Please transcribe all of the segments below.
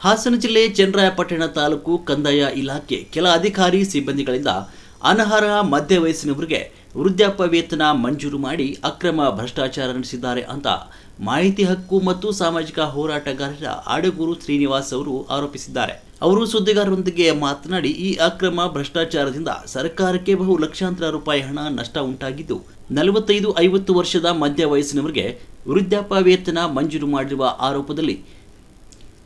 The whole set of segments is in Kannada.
ಹಾಸನ ಜಿಲ್ಲೆ ಚನ್ನರಾಯಪಟ್ಟಣ ತಾಲೂಕು ಕಂದಾಯ ಇಲಾಖೆ ಕೆಲ ಅಧಿಕಾರಿ ಸಿಬ್ಬಂದಿಗಳಿಂದ ಅನರ್ಹ ಮಧ್ಯ ವಯಸ್ಸಿನವರಿಗೆ ವೃದ್ಧಾಪ್ಯ ವೇತನ ಮಂಜೂರು ಮಾಡಿ ಅಕ್ರಮ ಭ್ರಷ್ಟಾಚಾರ ನಡೆಸಿದ್ದಾರೆ ಅಂತ ಮಾಹಿತಿ ಹಕ್ಕು ಮತ್ತು ಸಾಮಾಜಿಕ ಹೋರಾಟಗಾರರ ಆಡಗುರು ಶ್ರೀನಿವಾಸ್ ಅವರು ಆರೋಪಿಸಿದ್ದಾರೆ. ಅವರು ಸುದ್ದಿಗಾರರೊಂದಿಗೆ ಮಾತನಾಡಿ, ಈ ಅಕ್ರಮ ಭ್ರಷ್ಟಾಚಾರದಿಂದ ಸರ್ಕಾರಕ್ಕೆ ಬಹು ಲಕ್ಷಾಂತರ ರೂಪಾಯಿ ಹಣ ನಷ್ಟ ಉಂಟಾಗಿದ್ದು, ನಲವತ್ತೈದು ಐವತ್ತು ವರ್ಷದ ಮಧ್ಯ ವಯಸ್ಸಿನವರಿಗೆ ವೃದ್ಧಾಪ್ಯ ವೇತನ ಮಂಜೂರು ಮಾಡಿರುವ ಆರೋಪದಲ್ಲಿ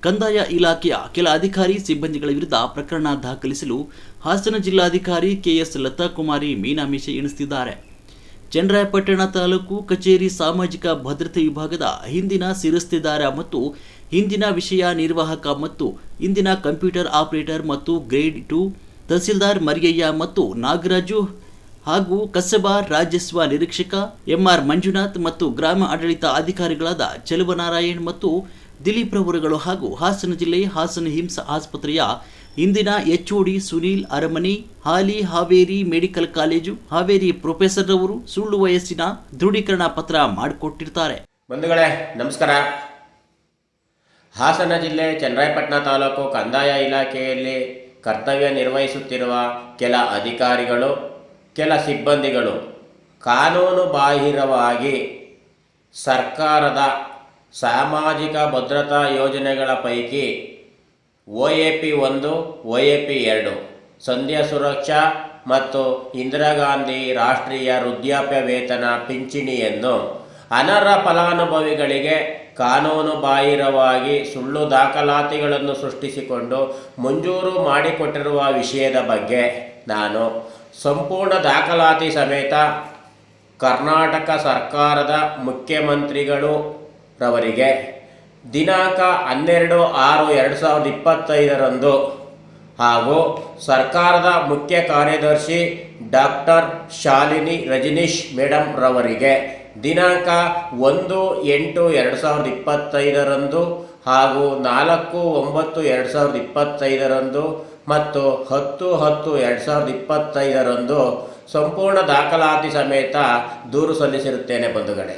ಕಂದಾಯ ಇಲಾಖೆಯ ಕೆಲ ಅಧಿಕಾರಿ ಸಿಬ್ಬಂದಿಗಳ ವಿರುದ್ಧ ಪ್ರಕರಣ ದಾಖಲಿಸಲು ಹಾಸನ ಜಿಲ್ಲಾಧಿಕಾರಿ ಕೆಎಸ್ ಲತಾಕುಮಾರಿ ಮೀನಾಮೀಷೆ ಎಣಿಸುತ್ತಿದ್ದಾರೆ. ಚನ್ನರಾಯಪಟ್ಟಣ ತಾಲೂಕು ಕಚೇರಿ ಸಾಮಾಜಿಕ ಭದ್ರತೆ ವಿಭಾಗದ ಹಿಂದಿನ ಶಿರಸ್ತೆದಾರ ಮತ್ತು ಹಿಂದಿನ ವಿಷಯ ನಿರ್ವಾಹಕ ಮತ್ತು ಇಂದಿನ ಕಂಪ್ಯೂಟರ್ ಆಪರೇಟರ್ ಮತ್ತು ಗ್ರೇಡ್ ಟು ತಹಸೀಲ್ದಾರ್ ಮರಿಯಯ್ಯ ಮತ್ತು ನಾಗರಾಜು ಹಾಗೂ ಕಸಬಾ ರಾಜಸ್ವ ನಿರೀಕ್ಷಕ ಎಂಆರ್ ಮಂಜುನಾಥ್ ಮತ್ತು ಗ್ರಾಮ ಆಡಳಿತ ಅಧಿಕಾರಿಗಳಾದ ಚೆಲುವನಾರಾಯಣ್ ಮತ್ತು ದಿಲೀಪ್ ರವರುಗಳು ಹಾಗೂ ಹಾಸನ ಜಿಲ್ಲೆ ಹಾಸನ ಹಿಮ್ಸ್ ಆಸ್ಪತ್ರೆಯ ಇಂದಿನ ಎಚ್ಒಡಿ ಸುನೀಲ್ ಅರಮನಿ, ಹಾಲಿ Haveri medical college, Haveri professor ರವರು ಸುಳ್ಳು ವಯಸ್ಸಿನ ದೃಢೀಕರಣ ಪತ್ರ ಮಾಡಿಕೊಟ್ಟಿರ್ತಾರೆ. ಬಂಧುಗಳೇ, ನಮಸ್ಕಾರ. ಹಾಸನ ಜಿಲ್ಲೆ ಚನ್ನರಾಯಪಟ್ಟಣ ತಾಲೂಕು ಕಂದಾಯ ಇಲಾಖೆಯಲ್ಲಿ ಕರ್ತವ್ಯ ನಿರ್ವಹಿಸುತ್ತಿರುವ ಕೆಲ ಅಧಿಕಾರಿಗಳು ಕೆಲ ಸಿಬ್ಬಂದಿಗಳು ಕಾನೂನು ಬಾಹಿರವಾಗಿ ಸರ್ಕಾರದ ಸಾಮಾಜಿಕ ಭದ್ರತಾ ಯೋಜನೆಗಳ ಪೈಕಿ ಒ ಎ ಪಿ ಒಂದು ಒ ಎ ಪಿ ಎರಡು, ಸಂಧ್ಯಾ ಸುರಕ್ಷಾ ಮತ್ತು ಇಂದಿರಾ ಗಾಂಧಿ ರಾಷ್ಟ್ರೀಯ ವೃದ್ಧಾಪ್ಯ ವೇತನ ಪಿಂಚಣಿಯನ್ನು ಅನರ್ಹ ಫಲಾನುಭವಿಗಳಿಗೆ ಕಾನೂನು ಬಾಹಿರವಾಗಿ ಸುಳ್ಳು ದಾಖಲಾತಿಗಳನ್ನು ಸೃಷ್ಟಿಸಿಕೊಂಡು ಮಂಜೂರು ಮಾಡಿಕೊಟ್ಟಿರುವ ವಿಷಯದ ಬಗ್ಗೆ ನಾನು ಸಂಪೂರ್ಣ ದಾಖಲಾತಿ ಸಮೇತ ಕರ್ನಾಟಕ ಸರ್ಕಾರದ ಮುಖ್ಯಮಂತ್ರಿಗಳು ರವರಿಗೆ ದಿನಾಂಕ ಹನ್ನೆರಡು ಆರು ಎರಡು ಸಾವಿರದ ಇಪ್ಪತ್ತೈದರಂದು ಹಾಗೂ ಸರ್ಕಾರದ ಮುಖ್ಯ ಕಾರ್ಯದರ್ಶಿ ಡಾಕ್ಟರ್ ಶಾಲಿನಿ ರಜನೀಶ್ ಮೇಡಮ್ ರವರಿಗೆ ದಿನಾಂಕ ಒಂದು ಎಂಟು ಎರಡು ಸಾವಿರದ ಇಪ್ಪತ್ತೈದರಂದು ಹಾಗೂ ನಾಲ್ಕು ಒಂಬತ್ತು ಎರಡು ಸಾವಿರದ ಇಪ್ಪತ್ತೈದರಂದು ಮತ್ತು ಹತ್ತು ಹತ್ತು ಎರಡು ಸಾವಿರದ ಇಪ್ಪತ್ತೈದರಂದು ಸಂಪೂರ್ಣ ದಾಖಲಾತಿ ಸಮೇತ ದೂರು ಸಲ್ಲಿಸಿರುತ್ತೇನೆ ಬಂಧುಗಳೇ.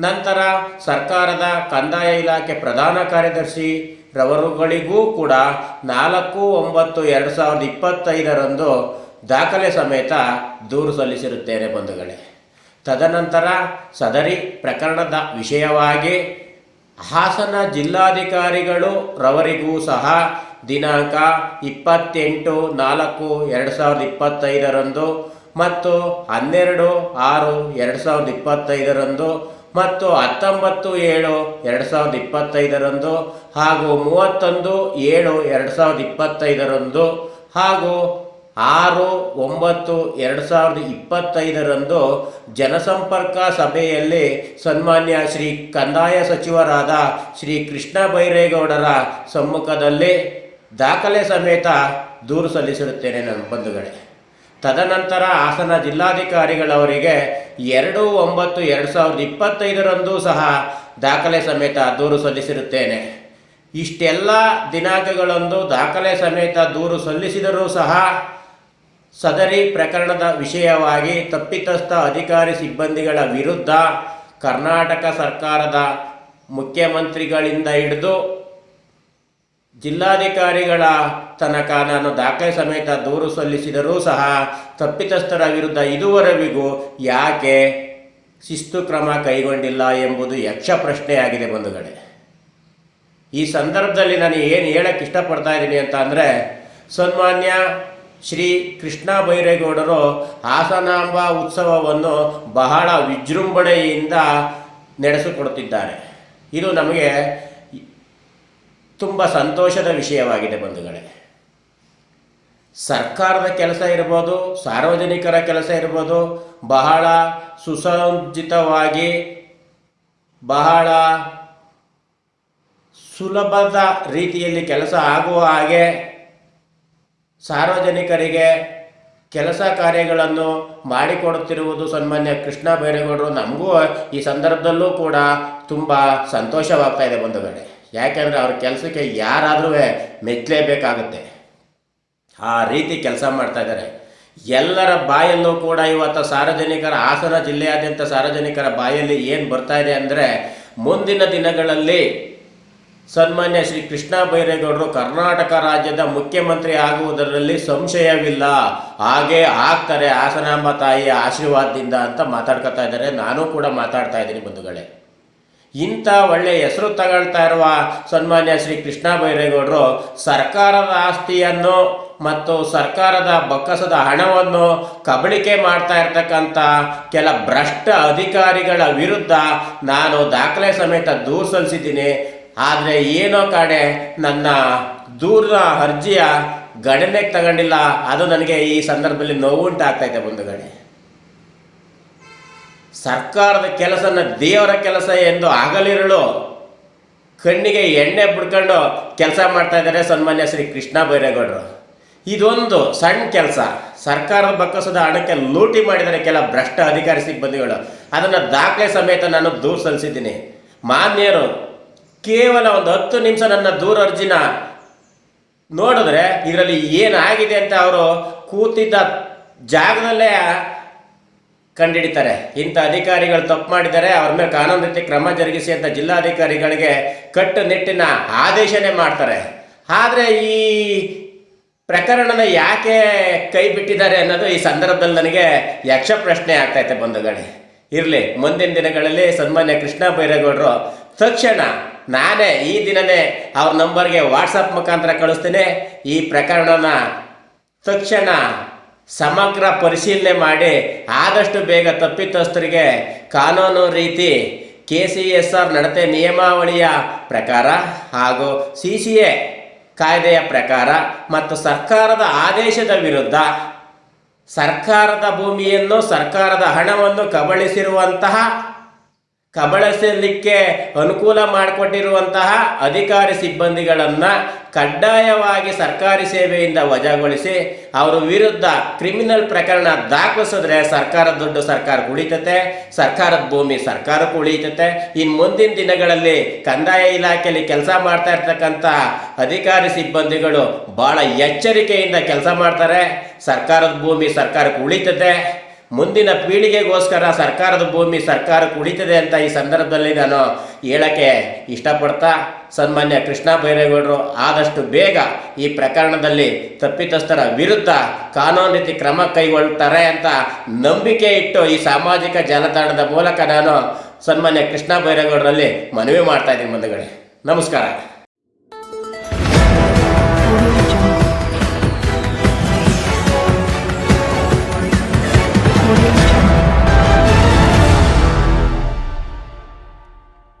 ನಂತರ ಸರ್ಕಾರದ ಕಂದಾಯ ಇಲಾಖೆ ಪ್ರಧಾನ ಕಾರ್ಯದರ್ಶಿ ರವರುಗಳಿಗೂ ಕೂಡ ನಾಲ್ಕು ಒಂಬತ್ತು ಎರಡು ಸಾವಿರದ ಇಪ್ಪತ್ತೈದರಂದು ದಾಖಲೆ ಸಮೇತ ದೂರು ಸಲ್ಲಿಸಿರುತ್ತೇನೆ ಬಂಧುಗಳೇ. ತದನಂತರ ಸದರಿ ಪ್ರಕರಣದ ವಿಷಯವಾಗಿ ಹಾಸನ ಜಿಲ್ಲಾಧಿಕಾರಿಗಳು ರವರಿಗೂ ಸಹ ದಿನಾಂಕ ಇಪ್ಪತ್ತೆಂಟು ನಾಲ್ಕು ಎರಡು ಸಾವಿರದ ಇಪ್ಪತ್ತೈದರಂದು ಮತ್ತು ಹನ್ನೆರಡು ಆರು ಎರಡು ಸಾವಿರದ ಇಪ್ಪತ್ತೈದರಂದು ಮತ್ತು ಹತ್ತೊಂಬತ್ತು ಏಳು ಎರಡು ಸಾವಿರದ ಇಪ್ಪತ್ತೈದರಂದು ಹಾಗೂ ಮೂವತ್ತೊಂದು ಏಳು ಎರಡು ಸಾವಿರದ ಇಪ್ಪತ್ತೈದರಂದು ಹಾಗೂ ಆರು, ಒಂಬತ್ತು, ಎರಡು ಸಾವಿರದ ಇಪ್ಪತ್ತೈದರಂದು ಜನಸಂಪರ್ಕ ಸಭೆಯಲ್ಲಿ ಸನ್ಮಾನ್ಯ ಶ್ರೀ ಕಂದಾಯ ಸಚಿವರಾದ ಶ್ರೀ ಕೃಷ್ಣ ಬೈರೇಗೌಡರ ಸಮ್ಮುಖದಲ್ಲಿ ದಾಖಲೆ ಸಮೇತ ದೂರು ಸಲ್ಲಿಸಿರುತ್ತೇನೆ ನನ್ನ ಬಂಧುಗಳೇ. ತದನಂತರ ಹಾಸನ ಜಿಲ್ಲಾಧಿಕಾರಿಗಳವರಿಗೆ ಎರಡು, ಒಂಬತ್ತು, ಎರಡು ಸಾವಿರದ ಇಪ್ಪತ್ತೈದರಂದು ಸಹ ದಾಖಲೆ ಸಮೇತ ದೂರು ಸಲ್ಲಿಸಿರುತ್ತೇನೆ. ಇಷ್ಟೆಲ್ಲ ದಿನಾಂಕಗಳಂದು ದಾಖಲೆ ಸಮೇತ ದೂರು ಸಲ್ಲಿಸಿದರೂ ಸಹ ಸದರಿ ಪ್ರಕರಣದ ವಿಷಯವಾಗಿ ತಪ್ಪಿತಸ್ಥ ಅಧಿಕಾರಿ ಸಿಬ್ಬಂದಿಗಳ ವಿರುದ್ಧ ಕರ್ನಾಟಕ ಸರ್ಕಾರದ ಮುಖ್ಯಮಂತ್ರಿಗಳಿಂದ ಹಿಡಿದು ಜಿಲ್ಲಾಧಿಕಾರಿಗಳ ತನಕ ನಾನು ದಾಖಲೆ ಸಮೇತ ದೂರು ಸಲ್ಲಿಸಿದರೂ ಸಹ ತಪ್ಪಿತಸ್ಥರ ವಿರುದ್ಧ ಇದುವರೆವಿಗೂ ಯಾಕೆ ಶಿಸ್ತು ಕ್ರಮ ಕೈಗೊಂಡಿಲ್ಲ ಎಂಬುದು ಯಕ್ಷ ಪ್ರಶ್ನೆಯಾಗಿದೆ ಬಂಧುಗಳೇ. ಈ ಸಂದರ್ಭದಲ್ಲಿ ನಾನು ಏನು ಹೇಳಕ್ಕೆ ಇಷ್ಟಪಡ್ತಾ ಇದ್ದೀನಿ ಅಂತ ಅಂದರೆ ಸನ್ಮಾನ್ಯ ಶ್ರೀ ಕೃಷ್ಣ ಬೈರೇಗೌಡರು ಹಾಸನಾಂಬ ಉತ್ಸವವನ್ನು ಬಹಳ ವಿಜೃಂಭಣೆಯಿಂದ ನಡೆಸಿಕೊಡುತ್ತಿದ್ದಾರೆ. ಇದು ನಮಗೆ ತುಂಬ ಸಂತೋಷದ ವಿಷಯವಾಗಿದೆ ಬಂಧುಗಳೇ. ಸರ್ಕಾರದ ಕೆಲಸ ಇರ್ಬೋದು, ಸಾರ್ವಜನಿಕರ ಕೆಲಸ ಇರ್ಬೋದು, ಬಹಳ ಸುಸಜ್ಜಿತವಾಗಿ, ಬಹಳ ಸುಲಭದ ರೀತಿಯಲ್ಲಿ ಕೆಲಸ ಆಗುವ ಹಾಗೆ ಸಾರ್ವಜನಿಕರಿಗೆ ಕೆಲಸ ಕಾರ್ಯಗಳನ್ನು ಮಾಡಿಕೊಡುತ್ತಿರುವುದು ಸನ್ಮಾನ್ಯ ಕೃಷ್ಣ ಬೈರೇಗೌಡರು. ನಮಗೂ ಈ ಸಂದರ್ಭದಲ್ಲೂ ಕೂಡ ತುಂಬ ಸಂತೋಷವಾಗ್ತಾ ಇದೆ ಬಂಧುಗಳೇ. ಯಾಕೆಂದರೆ ಅವ್ರ ಕೆಲಸಕ್ಕೆ ಯಾರಾದರೂ ಮೆಚ್ಚಲೇಬೇಕಾಗುತ್ತೆ ಆ ರೀತಿ ಕೆಲಸ ಮಾಡ್ತಾ ಇದ್ದಾರೆ. ಎಲ್ಲರ ಬಾಯಲ್ಲೂ ಕೂಡ ಇವತ್ತು ಸಾರ್ವಜನಿಕರ ಹಾಸನ ಜಿಲ್ಲೆಯಾದ್ಯಂತ ಸಾರ್ವಜನಿಕರ ಬಾಯಲ್ಲಿ ಏನು ಬರ್ತಾ ಇದೆ ಅಂದರೆ ಮುಂದಿನ ದಿನಗಳಲ್ಲಿ ಸನ್ಮಾನ್ಯ ಶ್ರೀ ಕೃಷ್ಣ ಬೈರೇಗೌಡರು ಕರ್ನಾಟಕ ರಾಜ್ಯದ ಮುಖ್ಯಮಂತ್ರಿ ಆಗುವುದರಲ್ಲಿ ಸಂಶಯವಿಲ್ಲ. ಹಾಗೆ ಆಗ್ತಾರೆ ಹಾಸನಾಂಬ ತಾಯಿಯ ಆಶೀರ್ವಾದದಿಂದ ಅಂತ ಮಾತಾಡ್ಕೊತಾ ಇದ್ದಾರೆ. ನಾನು ಕೂಡ ಮಾತಾಡ್ತಾ ಇದ್ದೀನಿ ಬಂಧುಗಳೇ. ಇಂಥ ಒಳ್ಳೆಯ ಹೆಸರು ತಗೊಳ್ತಾ ಇರುವ ಸನ್ಮಾನ್ಯ ಶ್ರೀ ಕೃಷ್ಣ ಬೈರೇಗೌಡರು ಸರ್ಕಾರದ ಆಸ್ತಿಯನ್ನು ಮತ್ತು ಸರ್ಕಾರದ ಬೊಕ್ಕಸದ ಹಣವನ್ನು ಕಬಳಿಕೆ ಮಾಡ್ತಾ ಇರ್ತಕ್ಕಂಥ ಕೆಲ ಭ್ರಷ್ಟ ಅಧಿಕಾರಿಗಳ ವಿರುದ್ಧ ನಾನು ದಾಖಲೆ ಸಮೇತ ದೂರು ಸಲ್ಲಿಸಿದ್ದೀನಿ. ಆದರೆ ಏನೋ ಕಾಡೆ ನನ್ನ ದೂರದ ಅರ್ಜಿಯ ಗಣನೆಗೆ ತಗೊಂಡಿಲ್ಲ. ಅದು ನನಗೆ ಈ ಸಂದರ್ಭದಲ್ಲಿ ನೋವುಂಟಾಗ್ತೈತೆ ಬಂಧುಗಳೇ ಸರ್ಕಾರದ ಕೆಲಸನ ದೇವರ ಕೆಲಸ ಎಂದು ಆಗಲಿರಲು ಕಣ್ಣಿಗೆ ಎಣ್ಣೆ ಬಿಡ್ಕೊಂಡು ಕೆಲಸ ಮಾಡ್ತಾ ಇದ್ದಾರೆ ಸನ್ಮಾನ್ಯ ಶ್ರೀ ಕೃಷ್ಣ ಬೈರೇಗೌಡರು. ಇದೊಂದು ಸಣ್ಣ ಕೆಲಸ. ಸರ್ಕಾರದ ಬಕ್ಕಸದ ಹಣಕ್ಕೆ ಲೂಟಿ ಮಾಡಿದರೆ ಕೆಲ ಭ್ರಷ್ಟ ಅಧಿಕಾರಿ ಸಿಬ್ಬಂದಿಗಳು. ಅದನ್ನು ದಾಖಲೆ ಸಮೇತ ನಾನು ದೂರು ಸಲ್ಲಿಸಿದ್ದೀನಿ ಮಾನ್ಯರು ಕೇವಲ ಒಂದು ಹತ್ತು ನಿಮಿಷ ನನ್ನ ದೂರ ಅರ್ಜಿನ ನೋಡಿದ್ರೆ ಇದರಲ್ಲಿ ಏನಾಗಿದೆ ಅಂತ ಅವರು ಕೂತಿದ್ದ ಜಾಗದಲ್ಲೇ ಕಂಡಿಡಿತಾರೆ. ಇಂಥ ಅಧಿಕಾರಿಗಳು ತಪ್ಪು ಮಾಡಿದ್ದಾರೆ. ಅವ್ರ ಮೇಲೆ ಕಾನೂನು ರೀತಿ ಕ್ರಮ ಜರುಗಿಸಿ ಅಂತ ಜಿಲ್ಲಾಧಿಕಾರಿಗಳಿಗೆ ಕಟ್ಟುನಿಟ್ಟಿನ ಆದೇಶನೇ ಮಾಡ್ತಾರೆ. ಆದರೆ ಈ ಪ್ರಕರಣನ ಯಾಕೆ ಕೈ ಬಿಟ್ಟಿದ್ದಾರೆ ಅನ್ನೋದು ಈ ಸಂದರ್ಭದಲ್ಲಿ ನನಗೆ ಯಕ್ಷ ಪ್ರಶ್ನೆ ಆಗ್ತೈತೆ ಬಂಧುಗಳೇ. ಇರಲಿ, ಮುಂದಿನ ದಿನಗಳಲ್ಲಿ ಸನ್ಮಾನ್ಯ ಕೃಷ್ಣ ಬೈರೇಗೌಡರು ತಕ್ಷಣ ನಾನೇ ಈ ದಿನನೇ ಅವ್ರ ನಂಬರ್ಗೆ ವಾಟ್ಸಪ್ ಮುಖಾಂತರ ಕಳಿಸ್ತೇನೆ. ಈ ಪ್ರಕರಣನ ತಕ್ಷಣ ಸಮಗ್ರ ಪರಿಶೀಲನೆ ಮಾಡಿ ಆದಷ್ಟು ಬೇಗ ತಪ್ಪಿತಸ್ಥರಿಗೆ ಕಾನೂನು ರೀತಿ ಕೆ ಸಿ ಎಸ್ ಆರ್ ನಡತೆ ನಿಯಮಾವಳಿಯ ಪ್ರಕಾರ ಹಾಗೂ ಸಿ ಸಿ ಎ ಕಾಯ್ದೆಯ ಪ್ರಕಾರ ಮತ್ತು ಸರ್ಕಾರದ ಆದೇಶದ ವಿರುದ್ಧ ಸರ್ಕಾರದ ಭೂಮಿಯನ್ನು ಸರ್ಕಾರದ ಹಣವನ್ನು ಕಬಳಿಸಿರುವಂತಹ ಕಬಳಿಸಲಿಕ್ಕೆ ಅನುಕೂಲ ಮಾಡಿಕೊಟ್ಟಿರುವಂತಹ ಅಧಿಕಾರಿ ಸಿಬ್ಬಂದಿಗಳನ್ನು ಕಡ್ಡಾಯವಾಗಿ ಸರ್ಕಾರಿ ಸೇವೆಯಿಂದ ವಜಾಗೊಳಿಸಿ ಅವರ ವಿರುದ್ಧ ಕ್ರಿಮಿನಲ್ ಪ್ರಕರಣ ದಾಖಲಿಸಿದ್ರೆ ಸರ್ಕಾರದ ದುಡ್ಡು ಸರ್ಕಾರಕ್ಕೆ ಉಳಿತತೆ, ಸರ್ಕಾರದ ಭೂಮಿ ಸರ್ಕಾರಕ್ಕೆ ಉಳಿತತೆ. ಇನ್ನು ಮುಂದಿನ ದಿನಗಳಲ್ಲಿ ಕಂದಾಯ ಇಲಾಖೆಯಲ್ಲಿ ಕೆಲಸ ಮಾಡ್ತಾ ಇರ್ತಕ್ಕಂತಹ ಅಧಿಕಾರಿ ಸಿಬ್ಬಂದಿಗಳು ಭಾಳ ಎಚ್ಚರಿಕೆಯಿಂದ ಕೆಲಸ ಮಾಡ್ತಾರೆ. ಸರ್ಕಾರದ ಭೂಮಿ ಸರ್ಕಾರಕ್ಕೆ ಉಳಿತತೆ. ಮುಂದಿನ ಪೀಳಿಗೆಗೋಸ್ಕರ ಸರ್ಕಾರದ ಭೂಮಿ ಸರ್ಕಾರ ಕುಳಿತಿದೆ ಅಂತ ಈ ಸಂದರ್ಭದಲ್ಲಿ ನಾನು ಹೇಳಕ್ಕೆ ಇಷ್ಟಪಡ್ತಾ ಸನ್ಮಾನ್ಯ ಕೃಷ್ಣ ಬೈರೇಗೌಡರು ಆದಷ್ಟು ಬೇಗ ಈ ಪ್ರಕರಣದಲ್ಲಿ ತಪ್ಪಿತಸ್ಥರ ವಿರುದ್ಧ ಕಾನೂನು ರೀತಿ ಕ್ರಮ ಕೈಗೊಳ್ತಾರೆ ಅಂತ ನಂಬಿಕೆ ಇಟ್ಟು ಈ ಸಾಮಾಜಿಕ ಜಾಲತಾಣದ ಮೂಲಕ ನಾನು ಸನ್ಮಾನ್ಯ ಕೃಷ್ಣ ಬೈರೇಗೌಡರಲ್ಲಿ ಮನವಿ ಮಾಡ್ತಾ ಇದ್ದೀನಿ ಬಂಧುಗಳೇ. ನಮಸ್ಕಾರ. audio.